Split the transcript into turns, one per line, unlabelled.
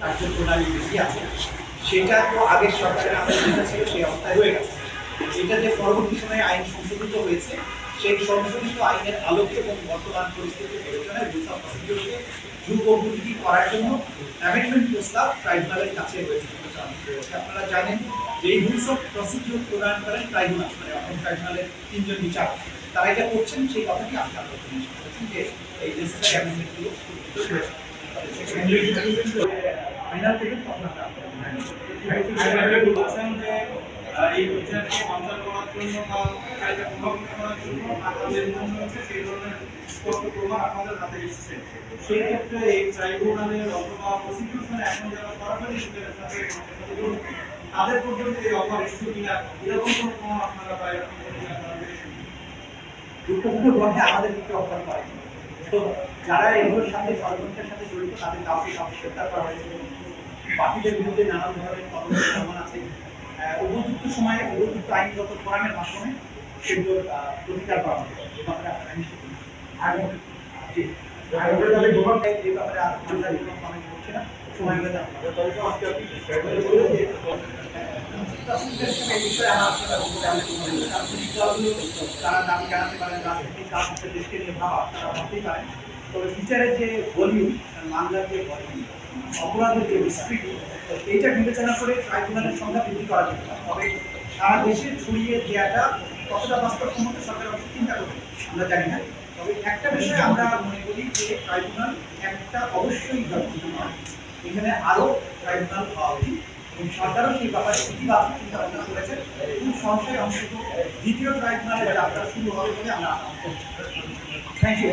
কার্য প্রণালী বেশি আছে, সেটা তো আগের সরকারের আমাদের ছিল সেই অবস্থায় রয়ে গেছে। এটা যে পরবর্তী সময়ে আইন সংশোধিত হয়েছে, সেই সংশোধিত আইনের আলোকে এবং বর্তমান পরিস্থিতির বিবেচনায় রুলস অফ প্রসিডিউরকে যুগ উপযোগী করার জন্য অ্যামেন্ডমেন্ট প্রস্তাব ট্রাইব্যুনালের কাছে রয়েছে। আপনারা জানেন যে এই রুলস অফ প্রসিডিউর প্রদান করেন ট্রাইব্যুনাল মানে অসম ট্রাইব্যুনালের তিনজন বিচার তারা এটা করছেন, সেই কথাটি আপনি আপনার যে এই নেসেসারি অ্যামেন্ডমেন্টগুলো ফাইনাল
এই বিচারকে বাঞ্চাল করার জন্য বা বিচারকে প্রভাবিত করার জন্য আপনাদের জন্য হচ্ছে সেই ধরনের স্পষ্ট প্রমাণ আপনাদের হাতে এসেছে সেই ক্ষেত্রে এই ট্রাইব্যুনালের অথবা প্রসিকিউশনে এখন যারা সরাসরি তাদের পর্যন্ত এই অফার এসেছে কিনা এরকম কোনো প্রমাণ আপনারা বা এরকম কোনো জিনিস আপনারা পেয়েছেন?
দুর্গাপুজোর মধ্যে আমাদের দিকে অফার করে তো যারা এগুলোর সাথে ষড়যন্ত্রের সাথে জড়িত তাদের কাউকে কাউকে গ্রেপ্তার করা হয়েছে বাকিদের বিরুদ্ধে নানান ধরনের তদন্ত আছে উপযুক্ত সময়ে উপযুক্ত আইনগত ফোরামের মাধ্যমে সেগুলোর প্রতিকার করা হবে। এ ব্যাপারে আপনারা নিশ্চিত এই ব্যাপারে আর কমেন্ট করছি না। সময় তারা দাবি জানাতে পারেন রাজনৈতিক দেশকে নিয়ে ভাবা তারা ভাবতেই পারেন। তবে বিচারের যে ভলিউম মামলার যে ভলিউম, অপরাধের যে বিস্তৃতি এইটা বিবেচনা করে ট্রাইব্যুনালের সংখ্যা বৃদ্ধি করা যেতে তবে সারা দেশে ছড়িয়ে দেওয়াটা কতটা বাস্তবসম্মত সরকার অবশ্য চিন্তা করবে, আমরা জানি না। তবে একটা বিষয়ে আমরা মনে করি যে ট্রাইব্যুনাল একটা অবশ্যই যথেষ্ট নয়। এখানে আরও ট্রাইব্যুনাল হওয়া উচিত। এবং সরকারও সেই ব্যাপারে ইতিবাচক চিন্তা ভাবনা করেছে। খুব সংশয় অংশত দ্বিতীয় ট্রাইব্যুনালের যাত্রা শুরু হবে বলে আমরা থ্যাংক ইউ